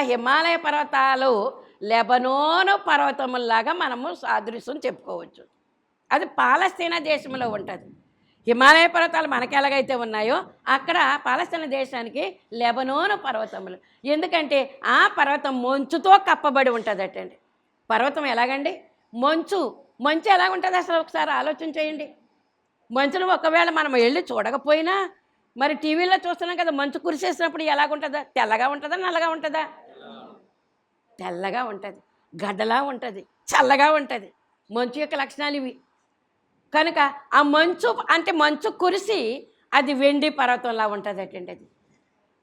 హిమాలయ పర్వతాలు లెబనోను పర్వతముల్లాగా మనము సాదృశ్యం చెప్పుకోవచ్చు. అది పాలస్తీనా దేశంలో ఉంటుంది. హిమాలయ పర్వతాలు మనకి ఎలాగైతే ఉన్నాయో అక్కడ పాలస్తీనా దేశానికి లెబనోను పర్వతములు. ఎందుకంటే ఆ పర్వతం మంచుతో కప్పబడి ఉంటుందటండి. పర్వతం ఎలాగండి? మంచు. మంచు ఎలా ఉంటుంది అసలు ఒకసారి ఆలోచన చేయండి. మంచును ఒకవేళ మనం వెళ్ళి చూడకపోయినా మరి టీవీలో చూస్తున్నాం కదా మంచు కురిసేసినప్పుడు ఎలాగుంటుందా? తెల్లగా ఉంటుందా? నల్లగా ఉంటుందా? తెల్లగా ఉంటుంది గడ్డలా ఉంటుంది చల్లగా ఉంటుంది. మంచు యొక్క లక్షణాలు ఇవి. కనుక ఆ మంచు అంటే మంచు కురిసి అది వెండి పర్వతంలా ఉంటుంది అటండి అది.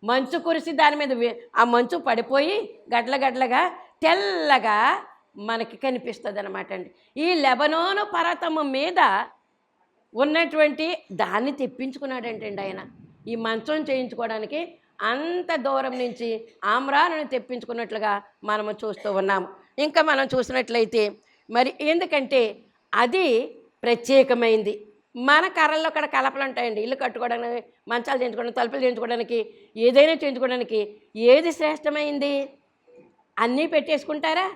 మంచు కురిసి దాని మీద ఆ మంచు పడిపోయి గడ్ల గడ్లగా తెల్లగా మనకి కనిపిస్తుంది అనమాట అండి. ఈ లెబనోను పర్వతము మీద ఉన్నటువంటి దాన్ని తెప్పించుకున్నాడంటండి ఆయన. ఈ మంచం చేయించుకోవడానికి అంత దూరం నుంచి ఆమ్రాలను తెప్పించుకున్నట్లుగా మనము చూస్తూ ఉన్నాము ఇంకా మనం చూసినట్లయితే మరి ఎందుకంటే అది ప్రత్యేకమైంది. మన కర్రల్లో అక్కడ కలపలు ఉంటాయండి. ఇల్లు కట్టుకోవడానికి మంచాలు చేయించుకోవడానికి తలుపులు చేయించుకోవడానికి ఏదైనా చేయించుకోవడానికి ఏది శ్రేష్టమైంది? అన్నీ పెట్టేసుకుంటారా?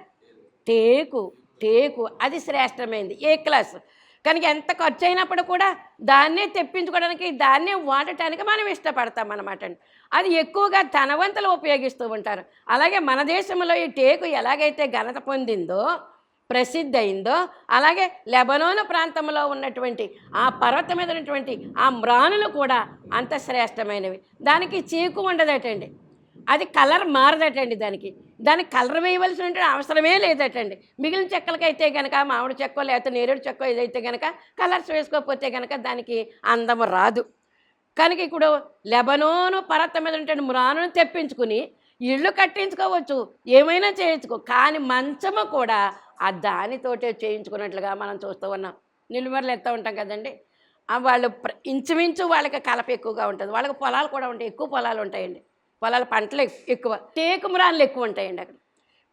టేకు టేకు అది శ్రేష్టమైంది. ఏ క్లాస్? కనుక ఎంత ఖర్చు అయినప్పుడు కూడా దాన్నే తెప్పించుకోవడానికి దాన్నే వాడటానికి మనం ఇష్టపడతాం అనమాట అండి. అది ఎక్కువగా ధనవంతులు ఉపయోగిస్తూ ఉంటారు. అలాగే మన దేశంలో ఈ టేకు ఎలాగైతే ఘనత పొందిందో ప్రసిద్ధి అయిందో అలాగే లెబనోను ప్రాంతంలో ఉన్నటువంటి ఆ పర్వతం మీద ఉన్నటువంటి ఆ మ్రానులు కూడా అంత శ్రేష్టమైనవి. దానికి చీకు ఉండదటండి. అది కలర్ మారదటండి దానికి. దానికి కలర్ వేయవలసిన అవసరమే లేదటండి. మిగిలిన చెక్కలకైతే కనుక మామిడి చెక్క లేకపోతే నేరేడు చెక్క ఏదైతే కనుక కలర్స్ వేసుకోకపోతే కనుక దానికి అందము రాదు. కనుక ఇప్పుడు లెబనోను పర్వతం మీద ఉంటే మురాను తెప్పించుకుని ఇళ్ళు కట్టించుకోవచ్చు. ఏమైనా చేయించుకో కానీ మంచము కూడా ఆ దానితోటే చేయించుకున్నట్లుగా మనం చూస్తూ ఉన్నాం. నిలుమరలు ఎత్తూ ఉంటాం కదండి. వాళ్ళు ఇంచుమించు వాళ్ళకి కలప ఎక్కువగా ఉంటుంది. వాళ్ళకి పొలాలు కూడా ఉంటాయి. ఎక్కువ పొలాలు ఉంటాయండి. పొలాల పంటలు ఎక్కువ టేకు మ్రాన్లు ఎక్కువ ఉంటాయండి అక్కడ.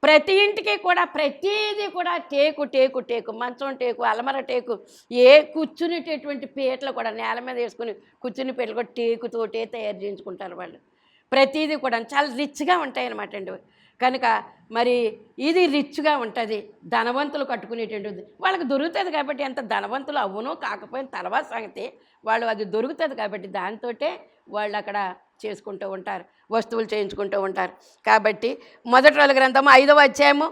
ప్రతి ఇంటికి కూడా ప్రతిదీ కూడా టేకు టేకు టేకు మంచం టేకు అలమర టేకు ఏ కూర్చునేటటువంటి పీటలు కూడా నేల మీద వేసుకుని కూర్చుని పీటలు కూడా టేకుతోటే తయారు చేయించుకుంటారు వాళ్ళు. ప్రతిదీ కూడా చాలా రిచ్గా ఉంటాయి అన్నమాట అండి. కనుక మరి ఇది రిచ్గా ఉంటుంది ధనవంతులు కట్టుకునేటువంటిది వాళ్ళకి దొరుకుతుంది కాబట్టి ఎంత ధనవంతులు అవునో కాకపోయిన తర్వాత సంగతి వాళ్ళు అది దొరుకుతుంది కాబట్టి దాంతో వాళ్ళు అక్కడ చేసుకుంటూ ఉంటారు వస్తువులు చేయించుకుంటూ ఉంటారు. కాబట్టి మొదటి రోజుల గ్రంథము ఐదవ అధ్యాయము.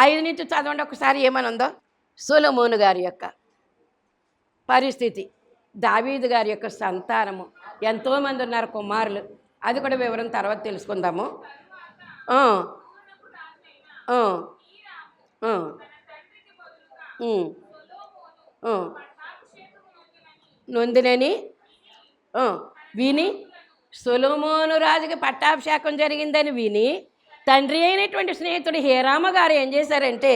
ఐదు నుంచి చదవండి ఒకసారి ఏమని ఉందో. గారి యొక్క పరిస్థితి దావీదు గారి యొక్క సంతానము. ఎంతోమంది ఉన్నారు కుమారులు. అది కూడా వివరం తర్వాత తెలుసుకుందాము. నొందినని విని సొలోమోను రాజుకి పట్టాభిషేకం జరిగిందని విని తండ్రి అయినటువంటి స్నేహితుడు హేరామ గారు ఏం చేశారంటే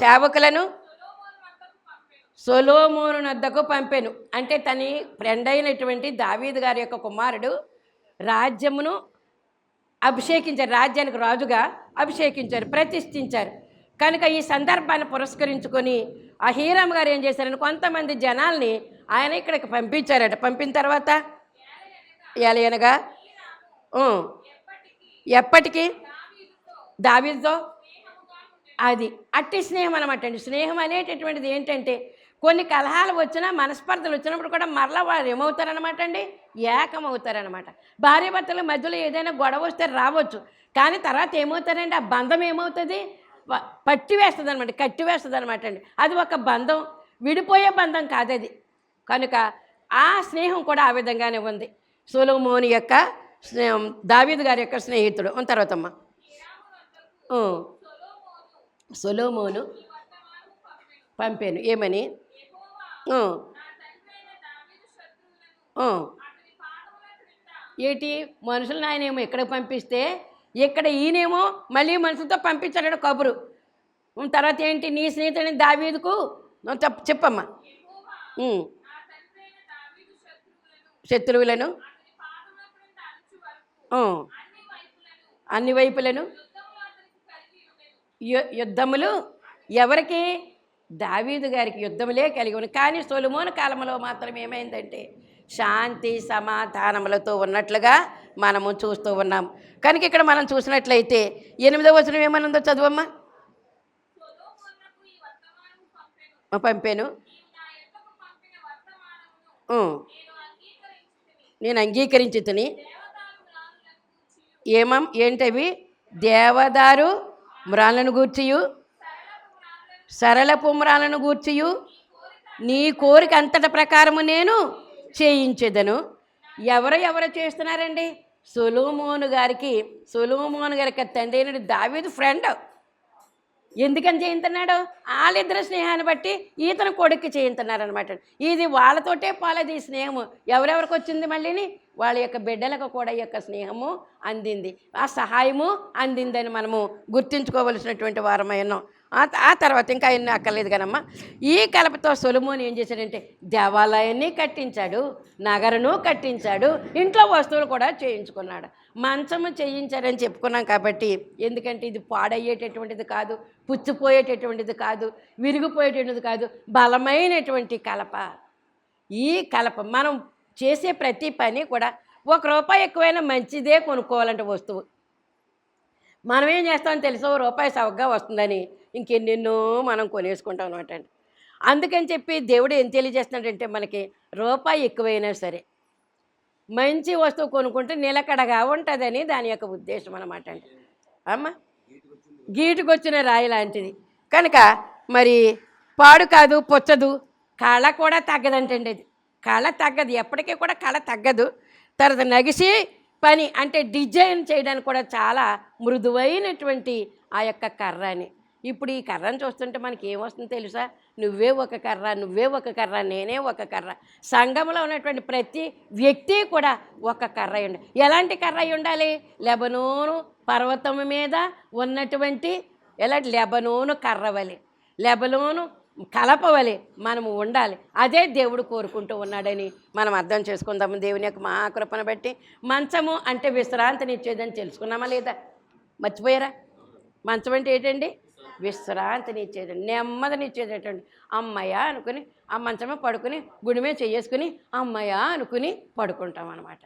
సేవకులను సొలోమోను నద్దకు పంపాను. అంటే తని ఫ్రెండ్ అయినటువంటి దావీదు గారి యొక్క కుమారుడు రాజ్యమును అభిషేకించారు రాజ్యానికి రాజుగా అభిషేకించారు ప్రతిష్ఠించారు. కనుక ఈ సందర్భాన్ని పురస్కరించుకొని ఆ హీరామ్ గారు ఏం చేశారని కొంతమంది జనాల్ని ఆయన ఇక్కడికి పంపించారట. పంపిన తర్వాత? ఎలయనగా ఉం. ఎప్పటికీ? దావీదుతో? అది. అట్టి స్నేహం అనమాట అండి. స్నేహం అనేటటువంటిది ఏంటంటే కొన్ని కలహాలు వచ్చినా మనస్పర్ధలు వచ్చినప్పుడు కూడా మరలా వాళ్ళు ఏమవుతారనమాట అండి? ఏకమవుతారనమాట భార్యభర్తల మధ్యలో ఏదైనా గొడవ వస్తే రావచ్చు. కానీ తర్వాత ఏమవుతారండి? ఆ బంధం ఏమవుతుంది? పట్టి వేస్తుంది అనమాట కట్టి వేస్తుంది అనమాట అండి. అది ఒక బంధం. విడిపోయే బంధం కాదది. కనుక ఆ స్నేహం కూడా ఆ విధంగానే ఉంది. సోలోమోని యొక్క స్నేహం దావీద్ గారి యొక్క స్నేహితుడు. ఉన్న తర్వాతమ్మ. సులోమోను సొలోమోను పంపాను. ఏమని? ఏటి ఆ. మనుషులను ఆయన ఏమో ఇక్కడికి పంపిస్తే ఇక్కడ ఈయనేమో మళ్ళీ మనుషులతో పంపించాడు కబురు. తర్వాత ఏంటి? నీ స్నేహితుడిని దావీదుకు? చెప్పమ్మా. శత్రువులను. అన్ని వైపులను యుద్ధములు? ఎవరికి? దావీదు గారికి యుద్ధములే కలిగి ఉన్నాయి కానీ సొలుమోను కాలంలో మాత్రం ఏమైందంటే శాంతి సమాధానములతో ఉన్నట్లుగా మనము చూస్తూ ఉన్నాం. కనుక ఇక్కడ మనం చూసినట్లయితే ఎనిమిదవ వచనం ఏమనుందో చదువమ్మా? పంపాను. నేను అంగీకరించి తిని ఏమం ఏంటవి? దేవదారు మ్రాలను గూర్చియు. సరళ పుమ్రాలను గూర్చియు. నీ కోరిక అంతట ప్రకారము నేను చేయించేదను. ఎవరు ఎవరు చేస్తున్నారండి? సొలోమోను గారికి సొలోమోను గారికి తండ్రి అయిన దావీదు ఫ్రెండ్. ఎందుకని చేయించున్నాడు వాళ్ళిద్దరు స్నేహాన్ని బట్టి ఈతను కొడుక్కి చేయింతున్నారనమాట ఇది వాళ్ళతోటే పాలది ఈ స్నేహము. ఎవరెవరికి వచ్చింది మళ్ళీని? వాళ్ళ యొక్క బిడ్డలకు కూడా ఈ యొక్క స్నేహము అందింది. ఆ సహాయము అందిందని మనము గుర్తుంచుకోవలసినటువంటి వారమై ఉన్నాం. ఆ ఆ తర్వాత ఇంకా ఎన్ని అక్కర్లేదు కనమ్మా ఈ కలపతో సొలుమోని ఏం చేశాడంటే దేవాలయాన్ని కట్టించాడు నగరను కట్టించాడు ఇంట్లో వస్తువులు కూడా చేయించుకున్నాడు. మంచము చేయించారని చెప్పుకున్నాం కాబట్టి ఎందుకంటే ఇది పాడయ్యేటటువంటిది కాదు పుచ్చిపోయేటటువంటిది కాదు విరిగిపోయేటటువంటిది కాదు బలమైనటువంటి కలప. ఈ కలప మనం చేసే ప్రతి పని కూడా ఒక రూపాయి ఎక్కువైనా మంచిదే కొనుక్కోవాలంటే వస్తువు. మనం ఏం చేస్తామని తెలుసు? ఓ రూపాయి సవగ్గా వస్తుందని ఇంకెన్నెన్నో మనం కొనేసుకుంటాం అనమాట అందుకని చెప్పి దేవుడు ఏం తెలియజేస్తున్నాడంటే మనకి రూపాయి ఎక్కువైనా సరే మంచి వస్తువు కొనుక్కుంటే నిలకడగా ఉంటుందని దాని యొక్క ఉద్దేశం అనమాట అండి. అమ్మ గీటుకొచ్చిన రాయి లాంటిది. కనుక మరి పాడు కాదు పొచ్చదు. కళ కూడా తగ్గదంటండి అది. కళ తగ్గదు. ఎప్పటికీ కూడా కళ తగ్గదు. తర్వాత నగిసి పని అంటే డిజైన్ చేయడానికి కూడా చాలా మృదువైనటువంటి ఆ యొక్క కర్ర అని. ఇప్పుడు ఈ కర్రను చూస్తుంటే మనకి ఏమొస్తుందో తెలుసా? నువ్వే ఒక కర్ర నువ్వే ఒక కర్ర నేనే ఒక కర్ర. సంఘంలో ఉన్నటువంటి ప్రతి వ్యక్తి కూడా ఒక కర్ర ఉండాలి ఎలాంటి కర్ర అయి ఉండాలి? లెబనోను పర్వతం మీద ఉన్నటువంటి ఎలాంటి లెబనోను కర్రవలి లెబనోను కలపవలి మనము ఉండాలి. అదే దేవుడు కోరుకుంటూ ఉన్నాడని మనం అర్థం చేసుకుందాము. దేవుని యొక్క మహాకృపను బట్టి మంచము అంటే విశ్రాంతినిచ్చేదని తెలుసుకున్నామా లేదా? మర్చిపోయారా? మంచం అంటే ఏంటండి? విశ్రాంతినిచ్చేది నెమ్మదినిచ్చేటటువంటి అమ్మయ్య అనుకుని ఆ మంచమే పడుకుని గుడిమే చేసుకుని అమ్మయ్య అనుకుని పడుకుంటాం అనమాట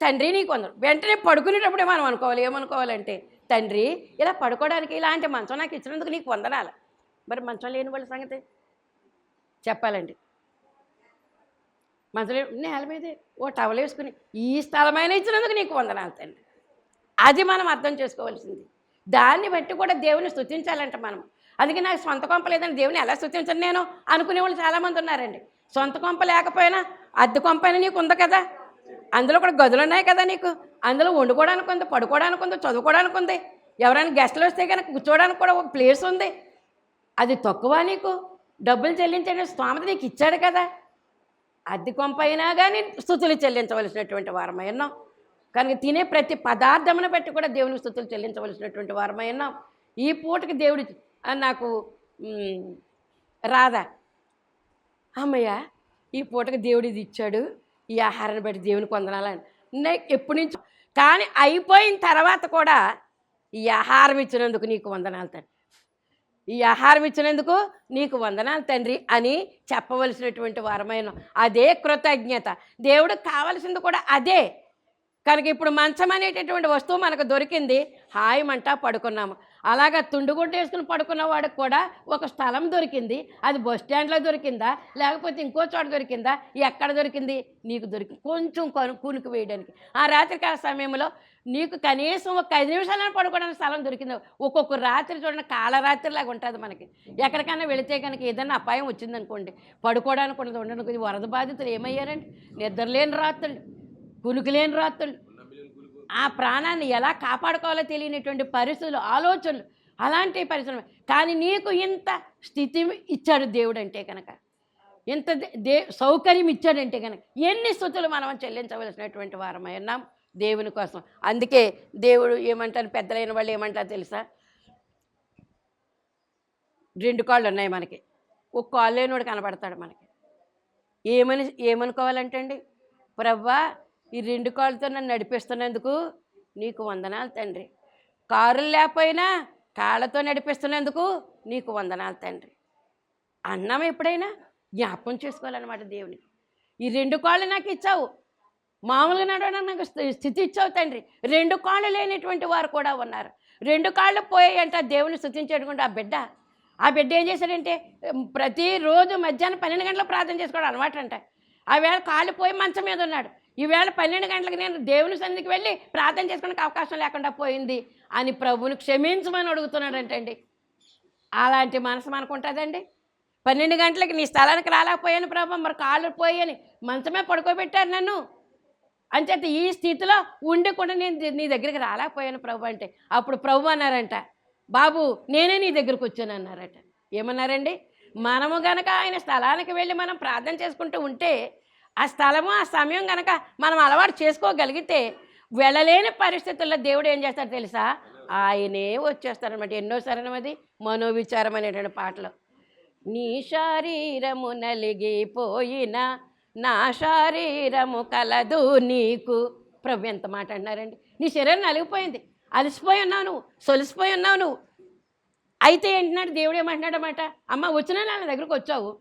తండ్రి నీకు అందరు వెంటనే పడుకునేటప్పుడే మనం అనుకోవాలి ఏమనుకోవాలంటే తండ్రి ఇలా పడుకోవడానికి ఇలాంటి మంచం నాకు ఇచ్చినందుకు నీకు వందనాలు. మరి మంచం లేని వాళ్ళ సంగతి? చెప్పాలండి. మంచం నేల మీదే ఓ టవల్ వేసుకుని ఈ స్థలమైన ఇచ్చినందుకు నీకు వందనాలు తండ్రి. అది మనం అర్థం చేసుకోవాల్సింది. దాన్ని బట్టి కూడా దేవుని స్థుతించాలంట మనం. అందుకే నాకు సొంత కొంప లేదని దేవుని ఎలా స్థుతించను నేను? అనుకునే వాళ్ళు చాలామంది ఉన్నారండి. సొంత కొంప లేకపోయినా అద్దె కొంప అయినా నీకు ఉంది కదా? అందులో కూడా గదులు ఉన్నాయి కదా నీకు? అందులో వండుకోవడానికి ఉంది పడుకోవడానికి ఉంది చదువుకోవడానికి ఉంది. ఎవరైనా గెస్టులు వస్తే కనుక కూర్చోవడానికి కూడా ఒక ప్లేస్ ఉంది. అది తక్కువ నీకు. డబ్బులు చెల్లించే స్తోమత నీకు ఇచ్చాడు కదా? అద్దె కొంప అయినా కానీ స్థుతులు చెల్లించవలసినటువంటి వారమై ఉన్నాం కనుక తినే ప్రతి పదార్థమును బట్టి కూడా దేవునికి స్థుతులు చెల్లించవలసినటువంటి వారమై ఉన్నాం. ఈ పూటకి దేవుడి నాకు రాధా రాదా అమ్మయ్య ఈ పూటకి దేవుడు ఇది ఇచ్చాడు. ఈ ఆహారాన్ని బట్టి దేవునికి వందనాలని నేను ఎప్పటి నుంచి కానీ అయిపోయిన తర్వాత కూడా ఈ ఆహారం ఇచ్చినందుకు నీకు వందనాలు తండ్రి. ఈ ఆహారం ఇచ్చినందుకు నీకు వందనాలు తండ్రి అని చెప్పవలసినటువంటి వారమైన అదే కృతజ్ఞత. దేవుడికి కావలసింది కూడా అదే. కనుక ఇప్పుడు మంచం అనేటటువంటి వస్తువు మనకు దొరికింది హాయమంటా పడుకున్నాము. అలాగా తుండుగుడ్డ వేసుకుని పడుకున్న వాడికి కూడా ఒక స్థలం దొరికింది అది బస్ స్టాండ్లో దొరికిందా లేకపోతే ఇంకో చోట దొరికిందా ఎక్కడ దొరికింది? నీకు దొరికింది కొంచెం కొను కూనుకు వేయడానికి. ఆ రాత్రికాల సమయంలో నీకు కనీసం ఒక ఐదు నిమిషాలను పడుకోవడానికి స్థలం దొరికింది. ఒక్కొక్క రాత్రి చూడండి కాలరాత్రిలాగా ఉంటుంది మనకి. ఎక్కడికైనా వెళితే కనుక ఏదైనా అపాయం వచ్చిందనుకోండి పడుకోవడానికి ఉండదు ఉండడానికి వరద బాధితులు ఏమయ్యారండి? నిద్రలేని రాత్రులు. గులుగులేని రాత్రులు. ఆ ప్రాణాన్ని ఎలా కాపాడుకోవాలో తెలియనటువంటి పరిస్థితులు ఆలోచనలు అలాంటి పరిశ్రమ కానీ నీకు ఇంత స్థితి ఇచ్చాడు దేవుడు అంటే కనుక ఇంత దే- దే సౌకర్యం ఇచ్చాడంటే కనుక ఎన్ని స్థుతులు మనం చెల్లించవలసినటువంటి వారమై ఉన్నాం దేవుని కోసం. అందుకే దేవుడు ఏమంటారు? పెద్దలైన వాళ్ళు ఏమంటారు తెలుసా? రెండు కాళ్ళు ఉన్నాయి మనకి. ఒక కాళ్ళు లేనివాడు కనబడతాడు మనకి. ఏమని ఏమనుకోవాలంటే అండి ప్రవ్వా ఈ రెండు కాళ్ళతో నన్ను నడిపిస్తున్నందుకు నీకు వందనాలు తండ్రి. కారులు లేకపోయినా కాళ్ళతో నడిపిస్తున్నందుకు నీకు వందనాలు తండ్రి. అన్నం ఎప్పుడైనా జ్ఞాపకం చేసుకోవాలన్నమాట దేవునికి. ఈ రెండు కాళ్ళు నాకు ఇచ్చావు. మామూలుగా నడవడానికి నాకు స్థి- స్థితి ఇచ్చావు తండ్రి. రెండు కాళ్ళు లేనటువంటి వారు కూడా ఉన్నారు. రెండు కాళ్ళు పోయాయంట దేవుని స్థుతించేటువంటి ఆ బిడ్డ. ఆ బిడ్డ ఏం చేశాడంటే ప్రతిరోజు మధ్యాహ్నం పన్నెండు గంటలకు ప్రార్థన చేసుకోవడం అనమాట అంట ఆ వేళ కాళ్ళు పోయి మంచం మీద ఉన్నాడు. ఈవేళ పన్నెండు గంటలకు నేను దేవుని సన్నిధికి వెళ్ళి ప్రార్థన చేసుకోవడానికి అవకాశం లేకుండా పోయింది అని ప్రభువుని క్షమించమని అడుగుతున్నాడంటండి. అలాంటి మనసు మనకు ఉంటుందండి. పన్నెండు గంటలకి నీ స్థలానికి రాలేకపోయాను ప్రభు మరి కాళ్ళు పోయని మంచమే పడుకోబెట్టారు నన్ను. అంచేత ఈ స్థితిలో ఉండి కూడా నేను నీ దగ్గరికి రాలేకపోయాను ప్రభు అంటే అప్పుడు ప్రభు అన్నారంట బాబు నేనే నీ దగ్గరకు వచ్చాను అన్నారట. ఏమన్నారండి? మనము గనక ఆయన స్థలానికి వెళ్ళి మనం ప్రార్థన చేసుకుంటూ ఉంటే ఆ స్థలము ఆ సమయం కనుక మనం అలవాటు చేసుకోగలిగితే వెళ్ళలేని పరిస్థితుల్లో దేవుడు ఏం చేస్తాడు తెలుసా? ఆయనే వచ్చేస్తారనమాట ఎన్నో అది? మనోవిచారం అనేటువంటి పాటలు. నీ శరీరము నలిగిపోయిన నా శరీరము కలదు నీకు. ప్రభు ఎంత మాట అన్నారండి నీ శరీరం నలిగిపోయింది. అలసిపోయి ఉన్నావు నువ్వు. సొలిసిపోయి ఉన్నావు నువ్వు. అయితే ఏంటన్నాడు? దేవుడు ఏమంటున్నాడన్నమాట? అమ్మ వచ్చినా నా దగ్గరకు వచ్చావు.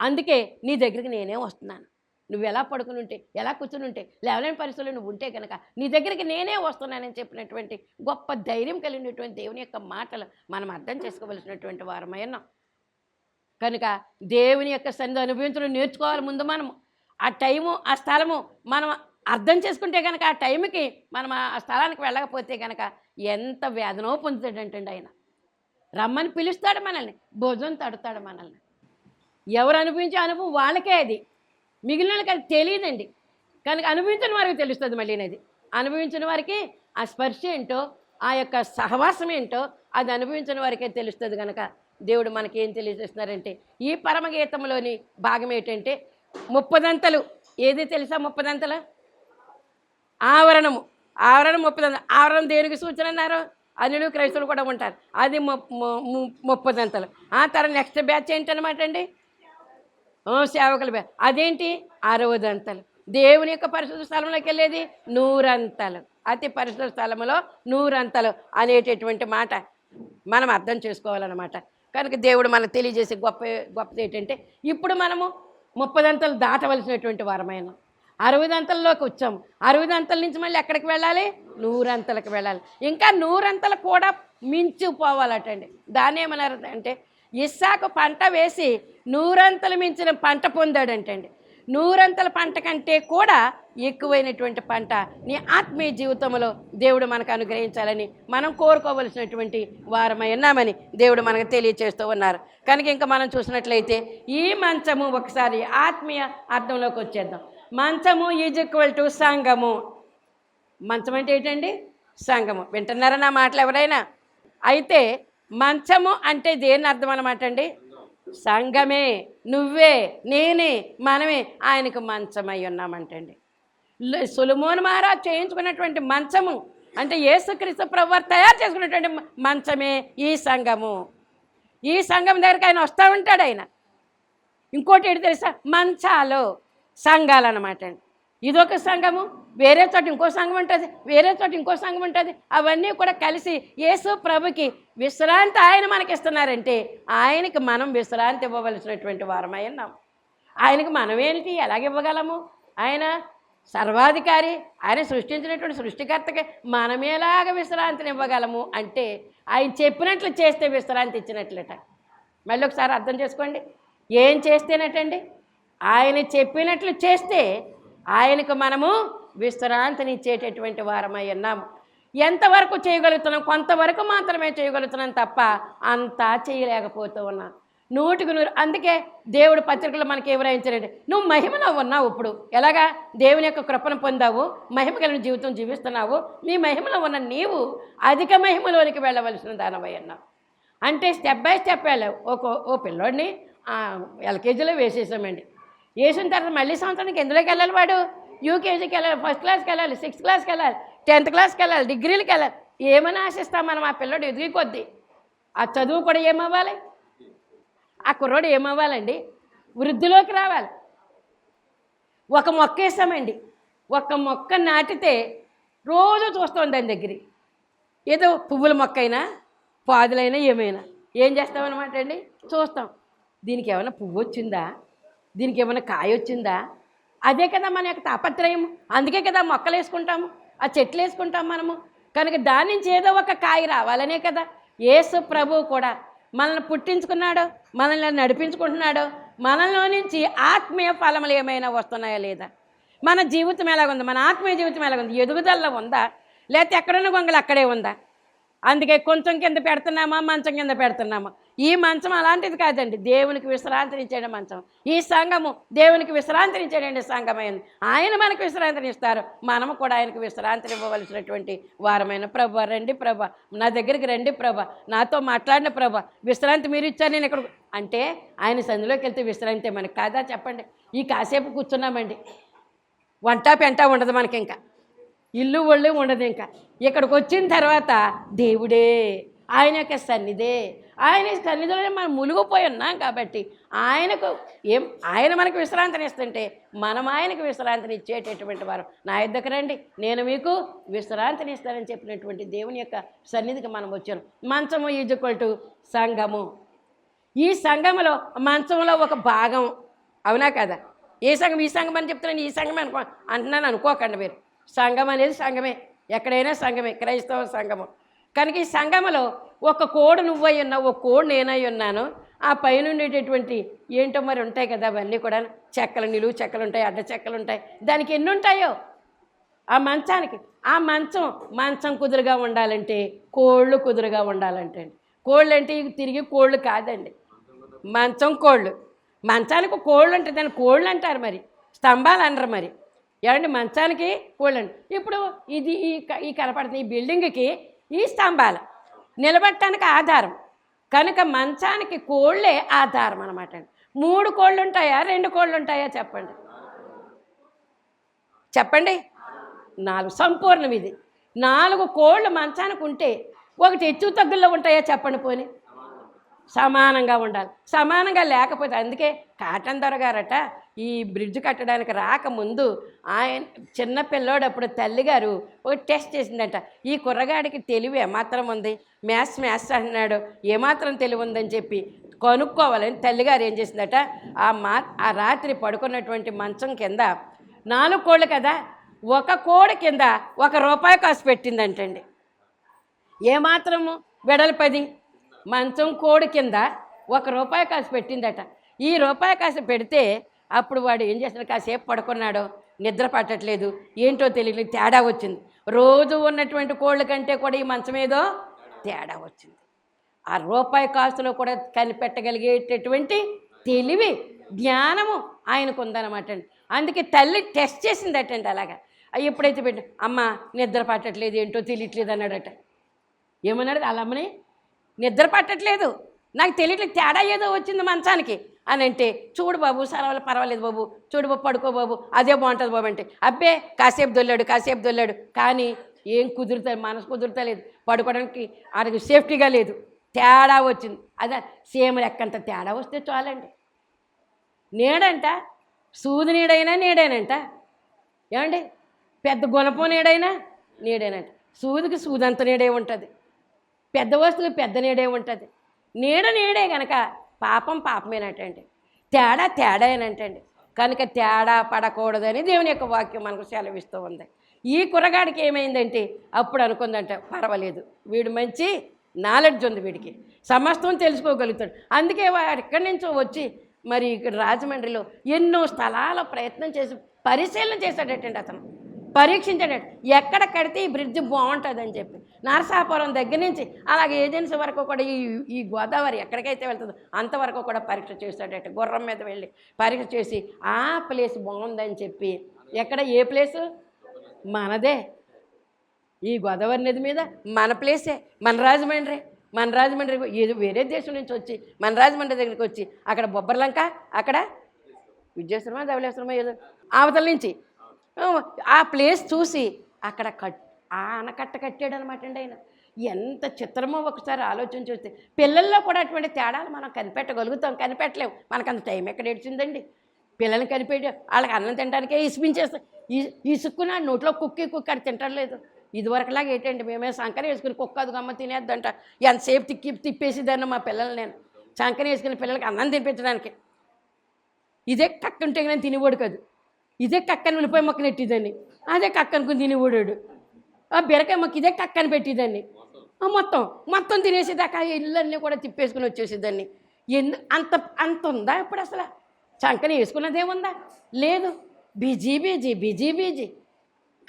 అందుకే నీ దగ్గరికి నేనే వస్తున్నాను. నువ్వు ఎలా పడుకుని ఉంటే ఎలా కూర్చుని ఉంటే లేవలేని పరిస్థితుల్లో నువ్వు ఉంటే కనుక నీ దగ్గరికి నేనే వస్తున్నానని చెప్పినటువంటి గొప్ప ధైర్యం కలిగినటువంటి దేవుని యొక్క మాటలు మనం అర్థం చేసుకోవలసినటువంటి వారమై కనుక దేవుని యొక్క సన్నిధి అనుభవించడం నేర్చుకోవాలి ముందు మనము. ఆ టైము ఆ స్థలము మనం అర్థం చేసుకుంటే కనుక ఆ టైంకి మనం ఆ స్థలానికి వెళ్ళకపోతే కనుక ఎంత వేదనో పొందుతాడంటండి ఆయన. రమ్మని పిలుస్తాడు మనల్ని భోజనం తడుతాడు మనల్ని. ఎవరు అనుభవించే అనుభవం వాళ్ళకే అది. మిగిలిన వాళ్ళకి అది తెలియదండి. కనుక అనుభవించిన వారికి తెలుస్తుంది మళ్ళీ అది అనుభవించిన వారికి ఆ స్పర్శ ఏంటో ఆ యొక్క సహవాసం ఏంటో అది అనుభవించిన వారికే తెలుస్తుంది కనుక దేవుడు మనకి ఏం తెలియజేస్తున్నారంటే ఈ పరమగీతంలోని భాగం ఏంటంటే ముప్పదంతలు. ఏది తెలుసా ముప్పదంతలు? ఆవరణము. ఆవరణం ముప్పదంతలు ఆవరణం దేనికి సూచన అన్నారు? అన్యులు క్రైస్తవులు కూడా ఉంటారు. అది ము- ముప్పదంతలు. ఆ తర్వాత నెక్స్ట్ బ్యాచ్ ఏంటనమాట అండి? సేవకులు అదేంటి? అరవదంతలు. దేవుని యొక్క పరిశుద్ధ స్థలంలోకి వెళ్ళేది? నూరంతలు. అతి పరిశుద్ధ స్థలంలో నూరంతలు అనేటటువంటి మాట మనం అర్థం చేసుకోవాలన్నమాట. కనుక దేవుడు మనకు తెలియజేసే గొప్ప గొప్పది ఏంటంటే ఇప్పుడు మనము ముప్పదంతలు దాటవలసినటువంటి వారమైన. అరవదంతల్లోకి వచ్చాము అరవదంతల నుంచి మళ్ళీ ఎక్కడికి వెళ్ళాలి? నూరంతలకు వెళ్ళాలి. ఇంకా నూరంతలు కూడా మించిపోవాలటండి. దాని ఏమన్నారు అంటే ఇస్సాకు పంట వేసి నూరంతలు మించిన పంట పొందాడంటండి. నూరంతల పంట కంటే కూడా ఎక్కువైనటువంటి పంట నీ ఆత్మీయ జీవితంలో దేవుడు మనకు అనుగ్రహించాలని మనం కోరుకోవలసినటువంటి వారమై ఉన్నామని దేవుడు మనకు తెలియచేస్తూ ఉన్నారు. కనుక ఇంకా మనం చూసినట్లయితే ఈ మంచము ఒకసారి ఆత్మీయ అర్థంలోకి వచ్చేద్దాం. మంచము ఈజ్ ఈక్వల్ టు సంఘము. మంచం అంటే ఏంటండి? సంఘము. వింటున్నారా నా మాటలు ఎవరైనా? అయితే మంచము అంటే దేని అర్థం అనమాట అండి? సంఘమే. నువ్వే నేనే మనమే ఆయనకు మంచమై ఉన్నామంటండి సులుమోను మహారాజ్ చేయించుకున్నటువంటి మంచము అంటే యేసుక్రీస్తు ప్రభు తయారు చేసుకున్నటువంటి మంచమే ఈ సంఘము. ఈ సంఘం దగ్గరికి ఆయన వస్తూ ఉంటాడు ఆయన. ఇంకోటి ఏంటి తెలుసా? మంచాలు సంఘాలు అనమాట అండి. ఇదొక సంఘము వేరే చోట ఇంకో సంఘం ఉంటుంది వేరే చోట ఇంకో సంఘం ఉంటుంది అవన్నీ కూడా కలిసి యేసు ప్రభుకి విశ్రాంతి ఆయన మనకి ఇస్తున్నారంటే ఆయనకి మనం విశ్రాంతి ఇవ్వవలసినటువంటి వారమై ఉన్నాం. ఆయనకి మనం ఏంటి ఎలాగ ఇవ్వగలము? ఆయన సర్వాధికారి ఆయన సృష్టించినటువంటి సృష్టికర్తకి మనం ఎలాగ విశ్రాంతిని ఇవ్వగలము అంటే ఆయన చెప్పినట్లు చేస్తే విశ్రాంతి ఇచ్చినట్లట. మళ్ళీ ఒకసారి అర్థం చేసుకోండి. ఏం చేస్తేనటండి? ఆయన చెప్పినట్లు చేస్తే ఆయనకు మనము విశ్రాంతిని ఇచ్చేటటువంటి వారమై ఉన్నాము. ఎంతవరకు చేయగలుగుతున్నాం? కొంతవరకు మాత్రమే చేయగలుగుతున్నాం తప్ప అంతా చేయలేకపోతూ ఉన్నాం. నూటికి నూరు అందుకే దేవుడు పత్రికలు మనకి ఏం నువ్వు మహిమలో ఉన్నావు ఇప్పుడు. ఎలాగా? దేవుని యొక్క కృపను పొందావు. మహిమ కలిగిన జీవితం జీవిస్తున్నావు. నీ మహిమలో ఉన్న నీవు అధిక మహిమలోనికి వెళ్ళవలసిన దానమై అన్నావు అంటే స్టెప్ బై స్టెప్ వెళ్ళావు. ఒక ఓ పిల్లోడిని ఎల్కేజీలో వేసేసామండి. వేసిన తర్వాత మళ్ళీ సంవత్సరానికి ఎందులోకి వెళ్ళాలి వాడు? యూకేజీకి వెళ్ళాలి ఫస్ట్ క్లాస్కి వెళ్ళాలి సిక్స్త్ క్లాస్కి వెళ్ళాలి టెన్త్ క్లాస్కి వెళ్ళాలి డిగ్రీలకి వెళ్ళాలి. ఏమని ఆశిస్తాం మనం? ఆ పిల్లోడు ఎదిగి కొద్దీ. ఆ చదువు కూడా ఏమవ్వాలి? ఆ కుర్రోడు ఏమవ్వాలండి? వృద్ధిలోకి రావాలి. ఒక మొక్క వేసామండి ఒక మొక్క నాటితే రోజు చూస్తాం దాని దగ్గర. ఏదో పువ్వుల మొక్క అయినా పాదులైనా ఏమైనా. ఏం చేస్తామన్నమాట అండి? చూస్తాం. దీనికి ఏమైనా పువ్వు వచ్చిందా? దీనికి ఏమైనా కాయ వచ్చిందా అదే కదా మన యొక్క తాపత్రయం. అందుకే కదా మొక్కలు వేసుకుంటాము ఆ చెట్లు వేసుకుంటాం మనము. కనుక దాని నుంచి ఏదో ఒక కాయ రావాలనే కదా. యేసు ప్రభువు కూడా మనల్ని పుట్టించుకున్నాడు మనల్ని నడిపించుకుంటున్నాడు మనలో నుంచి ఆత్మీయ ఫలములు ఏమైనా వస్తున్నాయా లేదా? మన జీవితం ఎలాగుంది? మన ఆత్మీయ జీవితం ఎలాగుంది? ఎదుగుదల ఉందా? లేకపోతే ఎక్కడున్న గొంగలు అక్కడే ఉందా? అందుకే కొంచెం కింద పెడుతున్నామా మంచం కింద పెడుతున్నామా? ఈ మంచం అలాంటిది కాదండి. దేవునికి విశ్రాంతినిచ్చేయండి మంచం. ఈ సంఘము దేవునికి విశ్రాంతినిచ్చేయండి సంఘమైంది. ఆయన మనకు విశ్రాంతినిస్తారు. మనము కూడా ఆయనకు విశ్రాంతిని ఇవ్వవలసినటువంటి వారమైన ప్రభ. రండి ప్రభ. నా దగ్గరికి రండి ప్రభ. నాతో మాట్లాడిన ప్రభ. విశ్రాంతి మీరు ఇచ్చారు నేను ఇక్కడ. అంటే ఆయన సంధిలోకి వెళ్తే విశ్రాంతి మనకి కాదా చెప్పండి. ఈ కాసేపు కూర్చున్నామండి. వంట పెంట ఉండదు మనకి ఇంకా. ఇల్లు ఒళ్ళు ఉండదు ఇంకా. ఇక్కడికి వచ్చిన తర్వాత దేవుడే. ఆయన యొక్క సన్నిధే. ఆయన సన్నిధిలోనే మనం మునిగిపోయి ఉన్నాం కాబట్టి ఆయనకు ఏం ఆయన మనకు విశ్రాంతిని ఇస్తుంటే మనం ఆయనకు విశ్రాంతిని ఇచ్చేటటువంటి వారు నా ఇద్దరికి రండి. నేను మీకు విశ్రాంతిని ఇస్తానని చెప్పినటువంటి దేవుని యొక్క సన్నిధికి మనం వచ్చాను మంచము ఈజ్వల్ టు సంఘము. ఈ సంఘములో మంచంలో ఒక భాగం. అవునా కదా? ఏ సంఘం? ఈ సంఘం అని చెప్తున్నాను. ఈ సంఘం అనుకో అంటున్నాను అనుకోకండి మీరు. సంఘం అనేది సంఘమే. ఎక్కడైనా సంఘమే. క్రైస్తవ సంఘము. కనుక ఈ సంగమలో ఒక కోడు నువ్వై ఉన్నావు ఒక కోడు నేనై ఉన్నాను. ఆ పైన ఉండేటటువంటి ఏంటో మరి ఉంటాయి కదా అవన్నీ కూడా. చెక్కలు నిలువు చెక్కలు ఉంటాయి అడ్డ చెక్కలు ఉంటాయి. దానికి ఎన్ని ఉంటాయో? ఆ మంచానికి. ఆ మంచం మంచం కుదురుగా ఉండాలంటే కోళ్ళు కుదురుగా ఉండాలంటే కోళ్ళు అంటే ఇవి తిరిగి కోళ్ళు కాదండి. మంచం కోళ్ళు. మంచానికి కోళ్ళు అంటే దాన్ని కోళ్ళు అంటారు మరి. స్తంభాలు అనరు మరి. ఏమండి? మంచానికి కోళ్ళు అండి. ఇప్పుడు ఇది క- ఈ కనపడుతుంది ఈ బిల్డింగ్కి ఈ స్తంభాలు నిలబట్టడానికి ఆధారం. కనుక మంచానికి కోళ్ళే ఆధారం అనమాట అండి. మూడు కోళ్ళు ఉంటాయా రెండు కోళ్ళు ఉంటాయా చెప్పండి. చెప్పండి. నాలుగు సంపూర్ణం ఇది. నాలుగు కోళ్ళు మంచానికి ఉంటే ఒకటి హెచ్చు తగ్గుల్లో ఉంటాయా చెప్పండి పోని? సమానంగా ఉండాలి. సమానంగా లేకపోతే అందుకే కాటన్ దొరగారట. ఈ బ్రిడ్జ్ కట్టడానికి రాకముందు ఆయన చిన్న పిల్లోడప్పుడు తల్లిగారు ఒక టెస్ట్ చేసిందంట ఈ కుర్రగాడికి తెలివి ఏమాత్రం ఉంది? మ్యాథ్స్ మ్యాథ్స్ అంటున్నాడు ఏమాత్రం తెలివి ఉందని చెప్పి కనుక్కోవాలని తల్లిగారు ఏం చేసిందట ఆ మా ఆ రాత్రి పడుకున్నటువంటి మంచం కింద నాలుగు కోళ్ళు కదా ఒక కోడి కింద ఒక రూపాయి కాసు పెట్టిందంటండి. ఏమాత్రము? వెడల్పది మంచం కోడి కింద ఒక రూపాయి కాసు పెట్టిందట. ఈ రూపాయి కాసు పెడితే అప్పుడు వాడు ఏం చేస్తున్నాడు? కాసేపు పడుకున్నాడు. నిద్ర పట్టట్లేదు. ఏంటో తెలియలేదు తేడా వచ్చింది. రోజు ఉన్నటువంటి కోళ్ళ కంటే కూడా ఈ మంచం ఏదో తేడా వచ్చింది. ఆ రూపాయి కాస్తులో కూడా కనిపెట్టగలిగేటటువంటి తెలివి జ్ఞానము ఆయనకు ఉందన్నమాట అండి. అందుకే తల్లి టెస్ట్ చేసిందటండి అలాగా. ఎప్పుడైతే పెట్ట అమ్మ నిద్ర పట్టట్లేదు ఏంటో తెలియట్లేదు అన్నాడట. ఏమన్నాడు? వాళ్ళ అమ్మని నిద్ర పట్టట్లేదు. నాకు తెలియట్లేదు తేడా ఏదో వచ్చింది మంచానికి. అని అంటే చూడు బాబు సరవలు పర్వాలేదు బాబు చూడు బాబు పడుకో బాబు అదే బాగుంటుంది బాబు అంటే అబ్బే కాసేపు దొల్లాడు కాసేపు దొల్లాడు కానీ ఏం కుదురుతా మనసు కుదురుతలేదు పడుకోవడానికి ఆడికి సేఫ్టీగా లేదు. తేడా వచ్చింది. అదే సేమ్ లెక్కంత తేడా వస్తే చాలండి. నీడంట సూది నీడైనా నీడేనంట. ఏమండి? పెద్ద గుణపం నీడైనా నీడేనంట. సూదికి సూదంత నీడే ఉంటుంది. పెద్ద వస్తువుకి పెద్ద నీడే ఉంటుంది. నీడ నీడే కనుక పాపం పాపమేనటండి. తేడా తేడానంటండి కనుక తేడా పడకూడదని దేవుని యొక్క వాక్యం మనకు సెలవిస్తూ ఉంది. ఈ కురగాడికి ఏమైందంటే అప్పుడు అనుకుందంట పర్వాలేదు వీడు మంచి నాలెడ్జ్ ఉంది వీడికి. సమస్తం తెలుసుకోగలుగుతాడు. అందుకే ఎక్కడి నుంచో వచ్చి మరి ఇక్కడ రాజమండ్రిలో ఎన్నో స్థలాల ప్రయత్నం చేసి పరిశీలన చేశాడటండి అతను. పరీక్షించాడట ఎక్కడ కడితే ఈ బ్రిడ్జ్ బాగుంటుందని చెప్పి. నరసాపురం దగ్గర నుంచి అలాగే ఏజెన్సీ వరకు కూడా ఈ ఈ గోదావరి ఎక్కడికైతే వెళ్తుందో అంతవరకు కూడా పరీక్ష చేస్తాడట గుర్రం మీద వెళ్ళి పరీక్ష చేసి ఆ ప్లేస్ బాగుందని చెప్పి. ఎక్కడ ఏ ప్లేసు? మనదే. ఈ గోదావరి నది మీద మన ప్లేసే. మన రాజమండ్రి. మన రాజమండ్రి ఏదో వేరే దేశం నుంచి వచ్చి మన రాజమండ్రి దగ్గరికి వచ్చి అక్కడ బొబ్బర్లంక అక్కడ విద్యాశ్రమ ధవళేశ్వరమ ఏదో అవతల నుంచి ఆ, ప్లేస్ చూసి అక్కడ కట్ ఆ ఆనకట్ట కట్టాడు అనమాట అండి ఆయన. ఎంత చిత్రమో ఒకసారి ఆలోచన చూస్తే. పిల్లల్లో కూడా అటువంటి తేడాలు మనం కనిపెట్టగలుగుతాం కనిపెట్టలేము మనకు అంత టైం ఎక్కడ ఏడ్చిందండి? పిల్లల్ని కనిపెట్టి వాళ్ళకి అన్నం తినడానికే ఇసిపించేస్తాం ఇసుక్కున నోట్లో కుక్కి కుక్క అది తింటలేదు ఇదివరకులాగా ఏంటండి మేమే సంకర వేసుకుని కుక్క అది గమ్మ తినేద్దంట. ఎంతసేపు తిక్కి తిప్పేసేదాన్ని మా పిల్లలు నేను. సంకర వేసుకుని పిల్లలకి అన్నం తినిపించడానికి. ఇదే టక్కుంటే నేను తినేవాడు కాదు ఇదే కక్కని ఉల్లిపాయ మొక్క నెట్టిదాన్ని అదే కక్కనుకుని తిని ఊడాడు. ఆ బీరకాయ మొక్క ఇదే కక్కని పెట్టేదాన్ని మొత్తం మొత్తం తినేసేదాకా ఇళ్ళన్నీ కూడా తిప్పేసుకుని వచ్చేసేదాన్ని. ఎందు అంత అంత ఉందా ఇప్పుడు అసలు? చంకని వేసుకున్నదేముందా లేదు. Busy busy busy busy.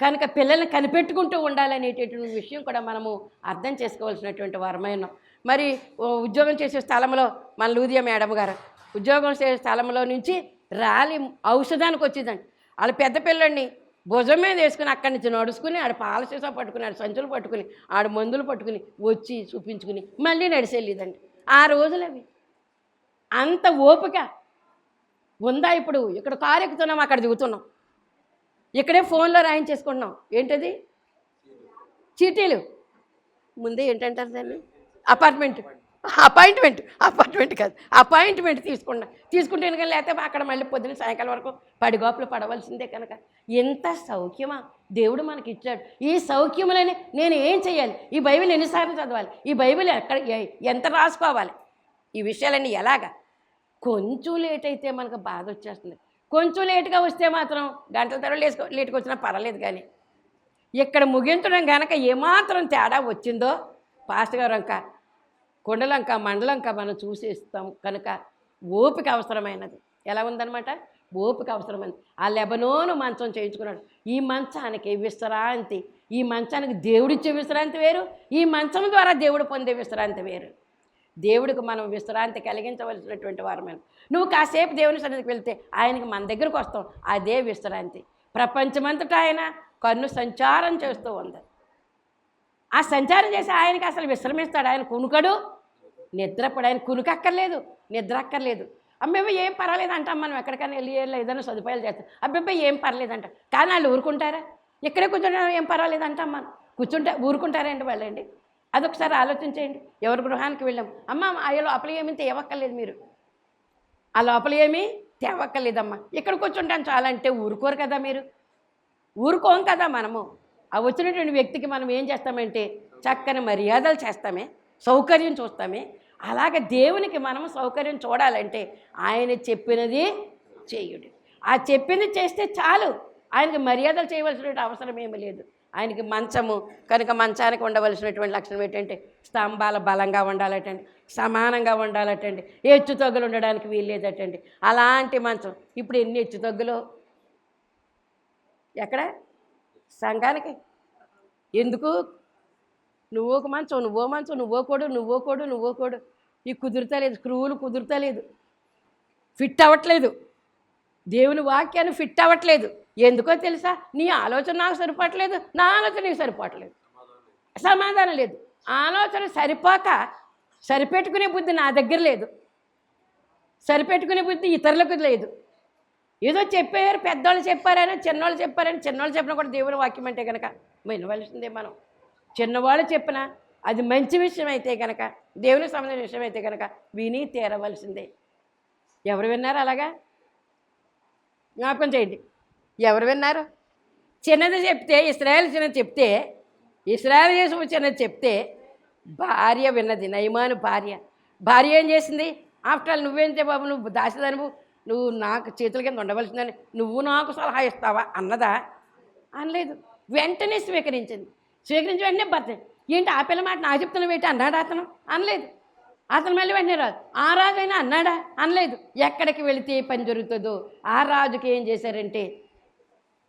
కనుక పిల్లల్ని కనిపెట్టుకుంటూ ఉండాలనేటటువంటి విషయం కూడా మనము అర్థం చేసుకోవాల్సినటువంటి వరమైన మరి ఓ ఉద్యోగం చేసే స్థలంలో మన లూదియా మేడం గారు ఉద్యోగం చేసే స్థలంలో నుంచి రాలి ఔషధానికి వచ్చేదండి. వాళ్ళ పెద్ద పిల్లడిని భుజం మీద వేసుకుని అక్కడి నుంచి నడుచుకుని ఆడ పాల సీసా పట్టుకుని ఆడ సంచులు పట్టుకుని ఆడ మందులు పట్టుకుని వచ్చి చూపించుకుని మళ్ళీ నడిచెళ్ళేదండి ఆ రోజులు అవి. అంత ఓపిక ఉందా ఇప్పుడు? ఇక్కడ కారు ఎక్కుతున్నాం అక్కడ దిగుతున్నాం. ఇక్కడే ఫోన్లో రాయించేసుకుంటున్నాం. ఏంటది? చీటీలు. ముందే ఏంటంటారు దాన్ని? అపార్ట్మెంట్. అపాయింట్మెంట్ అపాయింట్మెంట్ కాదు. అపాయింట్మెంట్ తీసుకున్నా తీసుకుంటే కనుక లేకపోతే అక్కడ మళ్ళీ పొద్దున సాయంకాలం వరకు పడిగోపులు పడవలసిందే కనుక. ఎంత సౌఖ్యమా? దేవుడు మనకి ఇచ్చాడు ఈ సౌఖ్యములని నేను ఏం చేయాలి ఈ బైబిల్ ఎన్నిసార్లు చదవాలి? ఈ బైబిల్ ఎక్కడ ఎంత రాసుకోవాలి? ఈ విషయాలన్నీ ఎలాగా? కొంచెం లేట్ అయితే మనకు బాధ వచ్చేస్తుంది. కొంచెం లేటుగా వస్తే మాత్రం గంటల తర్వాత లేసుకో లేటుగా వచ్చినా పర్వాలేదు కానీ ఇక్కడ ముగించడం కనుక ఏమాత్రం తేడా వచ్చిందో పాస్ట్ గారు ఇంకా కొండలంక మండలంక మనం చూసేస్తాం. కనుక ఓపిక అవసరమైనది. ఎలా ఉందన్నమాట? ఓపిక అవసరమైనది. ఆ లెబనోను మంచం చేయించుకున్నాడు. ఈ మంచానికి విశ్రాంతి ఈ మంచానికి దేవుడిచ్చే విశ్రాంతి వేరు ఈ మంచం ద్వారా దేవుడు పొందే విశ్రాంతి వేరు. దేవుడికి మనం విశ్రాంతి కలిగించవలసినటువంటి వారమైన నువ్వు కాసేపు దేవుని సన్నిధికి వెళ్తే ఆయనకి మన దగ్గరకు వస్తాం అదే విశ్రాంతి. ప్రపంచమంతటా ఆయన కన్ను సంచారం చేస్తూ ఉంది. ఆ సంచారం చేసి ఆయనకి అసలు విశ్రమిస్తాడు. ఆయన కొనుకడు. నిద్రపడు ఆయన కునుకక్కర్లేదు నిద్ర అక్కర్లేదు అబ్బాయి ఏం పర్వాలేదు అంటాం మనం ఎక్కడికైనా వెళ్ళి వెళ్ళి ఏదైనా సదుపాయాలు చేస్తాం. అబ్బాయి ఏం పర్లేదంట కానీ వాళ్ళు ఊరుకుంటారా? ఇక్కడే కూర్చుంటారు ఏం పర్వాలేదు అంటాం మనం. కూర్చుంటే ఊరుకుంటారండి వాళ్ళండి? అదొకసారి ఆలోచించేయండి. ఎవరి గృహానికి వెళ్ళాం అమ్మ ఆ లోపల ఏమీ తేవక్కర్లేదు మీరు. ఆ లోపల ఏమీ తేవక్కర్లేదమ్మా. ఇక్కడ కూర్చుంటాను చాలంటే ఊరుకోరు కదా మీరు. ఊరుకోం కదా మనము. ఆ వచ్చినటువంటి వ్యక్తికి మనం ఏం చేస్తామంటే చక్కని మర్యాదలు చేస్తామే. సౌకర్యం చూస్తామే. అలాగ దేవునికి మనం సౌకర్యం చూడాలంటే ఆయన చెప్పినది చేయుడు. ఆ చెప్పింది చేస్తే చాలు. ఆయనకి మర్యాదలు చేయవలసినటువంటి అవసరం ఏమీ లేదు. ఆయనకి మంచము కనుక మంచానికి ఉండవలసినటువంటి లక్షణం ఏంటంటే స్తంభాలు బలంగా ఉండాలటండి సమానంగా ఉండాలటండి హెచ్చు తగ్గులు ఉండడానికి వీల్లేదటండి. అలాంటి మంచం. ఇప్పుడు ఎన్ని హెచ్చు తగ్గులు? ఎక్కడ? సంఘానికి. ఎందుకు? నువ్వు ఒక మంచం నువ్వో మంచం నువ్వో కోడు నువ్వో కోడు నువ్వో కోడు. ఈ కుదురుతలేదు స్క్రూలు కుదురుతలేదు. ఫిట్ అవ్వట్లేదు. దేవుని వాక్యాన్ని ఫిట్ అవ్వట్లేదు. ఎందుకో తెలుసా? నీ ఆలోచన నాకు సరిపోవట్లేదు నా ఆలోచన నీకు సరిపోవట్లేదు. సమాధానం లేదు. ఆలోచన సరిపోక సరిపెట్టుకునే బుద్ధి నా దగ్గర లేదు. సరిపెట్టుకునే బుద్ధి ఇతరులకు లేదు. ఏదో చెప్పారు పెద్దవాళ్ళు చెప్పారని చిన్నవాళ్ళు చెప్పారని చిన్నవాళ్ళు చెప్పినా కూడా దేవుని వాక్యం అంటే కనుక వినవలసిందే మనం. చిన్నవాళ్ళు చెప్పినా అది మంచి విషయం అయితే కనుక దేవునికి సంబంధించిన విషయం అయితే కనుక విని తీరవలసిందే. ఎవరు విన్నారు అలాగా? జ్ఞాపకం చేయండి. ఎవరు విన్నారు? చిన్నది చెప్తే ఇస్రాయల్ చిన్నది చెప్తే ఇస్రాయల్ దేశం చిన్నది చెప్తే భార్య విన్నది నయమాను భార్య. భార్య ఏం చేసింది? ఆఫ్టర్ ఆల్ నువ్వేంటే బాబు? నువ్వు దాసిదనువు నువ్వు నాకు చేతుల కింద ఉండవలసిందని నువ్వు నాకు సలహా ఇస్తావా? అన్నదా? అనలేదు. వెంటనే స్వీకరించింది. స్వీకరించి వెంటనే భర్త ఏంటి ఆ పిల్ల మాట నాకు చెప్తున్నావు ఏంటి అన్నాడా అతను? అనలేదు. అతను మళ్ళీ వెంటనే రాదు. ఆ రాజు అయినా అన్నాడా? అనలేదు. ఎక్కడికి వెళితే ఏ పని జరుగుతుందో ఆ రాజుకి ఏం చేశారంటే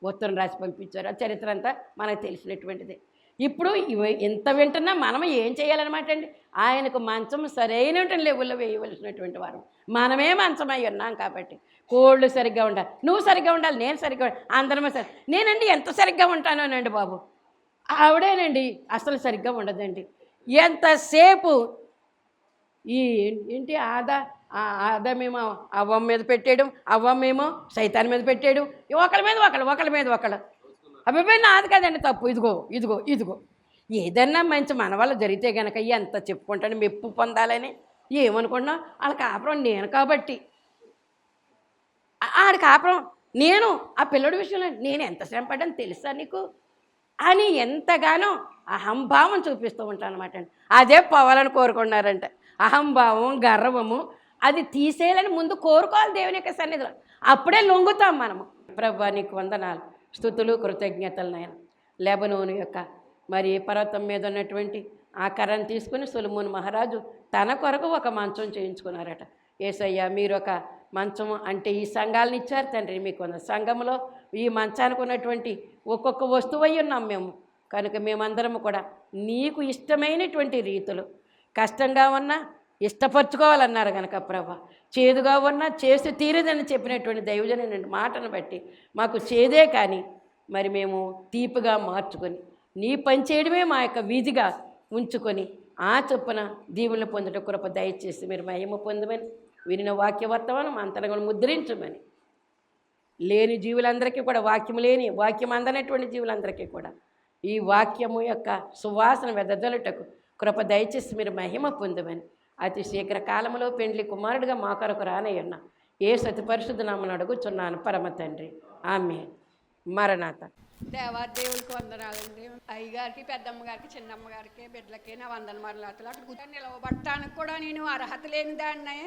ఉత్తరం రాసి పంపించారు. ఆ చరిత్ర అంతా మనకు తెలిసినటువంటిది. ఇప్పుడు ఎంత వింటున్నా మనం ఏం చేయాలన్నమాట అండి? ఆయనకు మంచం సరైన లెవెల్లో వేయవలసినటువంటి వారం. మనమే మంచం అయి ఉన్నాం కాబట్టి. కోళ్ళు సరిగ్గా ఉండాలి నువ్వు సరిగ్గా ఉండాలి నేను సరిగ్గా అందరమే సరి నేనండి ఎంత సరిగ్గా ఉంటానోనండి బాబు. ఆవిడేనండి అసలు సరిగ్గా ఉండదండి. ఎంతసేపు ఈ ఏంటి ఆదా ఆదామేమో అవ్వం మీద పెట్టేయడం అవ్వమేమో సైతాన్ మీద పెట్టేయడం ఒకళ్ళ మీద ఒకళ్ళు ఒకళ్ళ మీద ఒకళ్ళు. అబ్బాయి నాది కదండి తప్పు. ఇదిగో ఇదిగో ఇదిగో. ఏదన్నా మంచి మన వల్ల జరిగితే గనక ఎంత చెప్పుకుంటాను మెప్పు పొందాలని? ఏమనుకున్నా వాళ్ళ కాపురం నేను కాబట్టి. ఆడ ఆడి కాపురం నేను ఆ పిల్లడి విషయంలో నేను ఎంత శ్రమ పడ్డాను తెలుసా నీకు? అని ఎంతగానో అహంభావం చూపిస్తూ ఉంటాను అనమాట అండి. అదే పోవాలని కోరుకున్నారంట. అహంభావం గర్వము అది తీసేయాలని ముందు కోరుకోవాలి దేవుని యొక్క సన్నిధిలో. అప్పుడే లొంగుతాం మనము. ప్రభు నీకు వందనాలు. స్థుతులు కృతజ్ఞతలు నాయన. లెబనోను యొక్క మరి పర్వతం మీద ఉన్నటువంటి ఆ కర్రను తీసుకుని సులుమున్ మహారాజు తన కొరకు ఒక మంచం చేయించుకున్నారట. ఏసయ్య మీరు ఒక మంచము అంటే ఈ సంఘాలను ఇచ్చారు తండ్రి. మీకు ఉన్న సంఘంలో ఈ మంచానికి ఉన్నటువంటి ఒక్కొక్క వస్తువు అయి ఉన్నాం మేము. కనుక మేమందరము కూడా నీకు ఇష్టమైనటువంటి రీతులు కష్టంగా ఉన్నా ఇష్టపరచుకోవాలన్నారు కనుక ప్రభ. చేదుగా ఉన్నా చేసి తీరదని చెప్పినటువంటి దైవజన మాటను బట్టి మాకు చేదే కానీ మరి మేము తీపిగా మార్చుకొని నీ పని చేయడమే మా యొక్క వీధిగా ఉంచుకొని ఆ చొప్పున దీవులను పొందడం కృప దయచేసి మీరు మహిమ పొందమని వినిన వాక్య వర్తమానం అంతరంగా ముద్రించమని లేని జీవులందరికీ కూడా వాక్యం లేని వాక్యం అందనటువంటి జీవులందరికీ కూడా ఈ వాక్యము యొక్క సువాసన వెదజలుటకు కృప దయచేసి మీరు మహిమ పొందమని అతి శీఘ్ర కాలంలో పెండ్లి కుమారుడిగా మా కొరకు రానయ్యున్న ఏ సతి పరిశుద్ధ నామను అడుగుచున్నాను పరమ తండ్రి. ఆమె మరణాత. దేవాదేవుడికి వందనాలండి. అయ్యగారికి పెద్దమ్మ గారికి చిన్నమ్మ గారికి బిడ్డలకి నా వందన మరణాతలు అక్కడ కూర్చొని నిలవబట్టడానికి కూడా నేను అర్హత లేని దాన్ని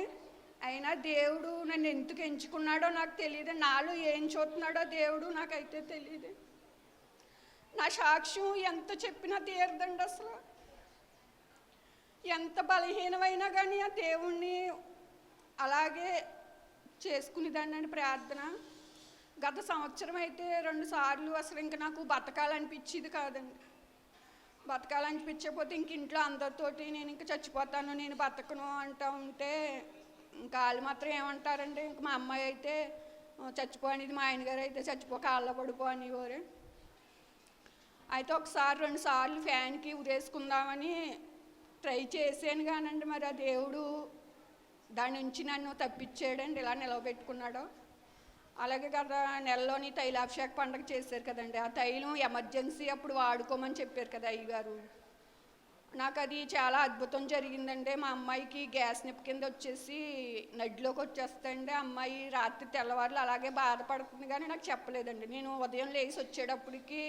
అయినా దేవుడు నన్ను ఎందుకు ఎంచుకున్నాడో నాకు తెలియదు నాలో ఏం చూస్తున్నాడో దేవుడు నాకైతే తెలియదు నా సాక్ష్యం ఎంత చెప్పినా తీరదండి అసలు. ఎంత బలహీనమైనా కానీ ఆ దేవుణ్ణి అలాగే చేసుకునేదాన్ని ప్రార్థన. గత సంవత్సరం అయితే రెండు సార్లు అసలు ఇంకా నాకు బతకాలనిపించేది కాదండి. బతకాలనిపించకపోతే ఇంక ఇంట్లో అందరితోటి నేను ఇంకా చచ్చిపోతాను నేను బతకను అంటూ ఉంటే ఇంకా వాళ్ళు మాత్రం ఏమంటారంటే ఇంక మా అమ్మాయి అయితే చచ్చిపోనిది మా ఆయనగారు అయితే చచ్చిపో కాళ్ళ పడిపో అనేవారు. అయితే ఒకసారి రెండు సార్లు ఫ్యాన్కి ఉరేసుకుందామని ట్రై చేశాను కానండి మరి ఆ దేవుడు దాని నుంచి నన్ను తప్పించాడండి ఇలా నిలవబెట్టుకున్నాడు. అలాగే కదా నెలలోని తైలాభిషేక పండగ చేశారు కదండి ఆ తైలం ఎమర్జెన్సీ అప్పుడు వాడుకోమని చెప్పారు కదా అయ్యగారు. నాకు అది చాలా అద్భుతం జరిగిందండి. మా అమ్మాయికి గ్యాస్ నిప్ కింద వచ్చేసి నడ్లోకి వచ్చేస్తాయండి అమ్మాయి రాత్రి తెల్లవారులు అలాగే బాధపడుతుంది కానీ నాకు చెప్పలేదండి. నేను ఉదయం లేచి వచ్చేటప్పటికి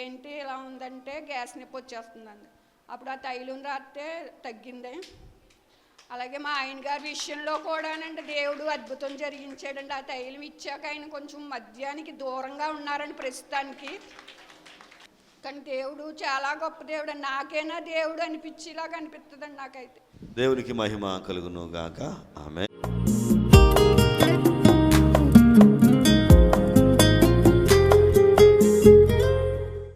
ఏంటి ఇలా ఉందంటే గ్యాస్ నొప్పి వచ్చేస్తుందండి. అప్పుడు ఆ తైలం రాస్తే తగ్గింది. అలాగే మా ఆయన గారి విషయంలో కూడానండి దేవుడు అద్భుతం జరిగించాడండి. ఆ తైలం ఇచ్చాక ఆయన కొంచెం మద్యానికి దూరంగా ఉన్నారండి ప్రస్తుతానికి. కానీ దేవుడు చాలా గొప్ప దేవుడు నాకైనా దేవుడు అనిపించేలాగా అనిపిస్తుందండి నాకైతే. దేవునికి మహిమ కలుగును గాక. ఆమె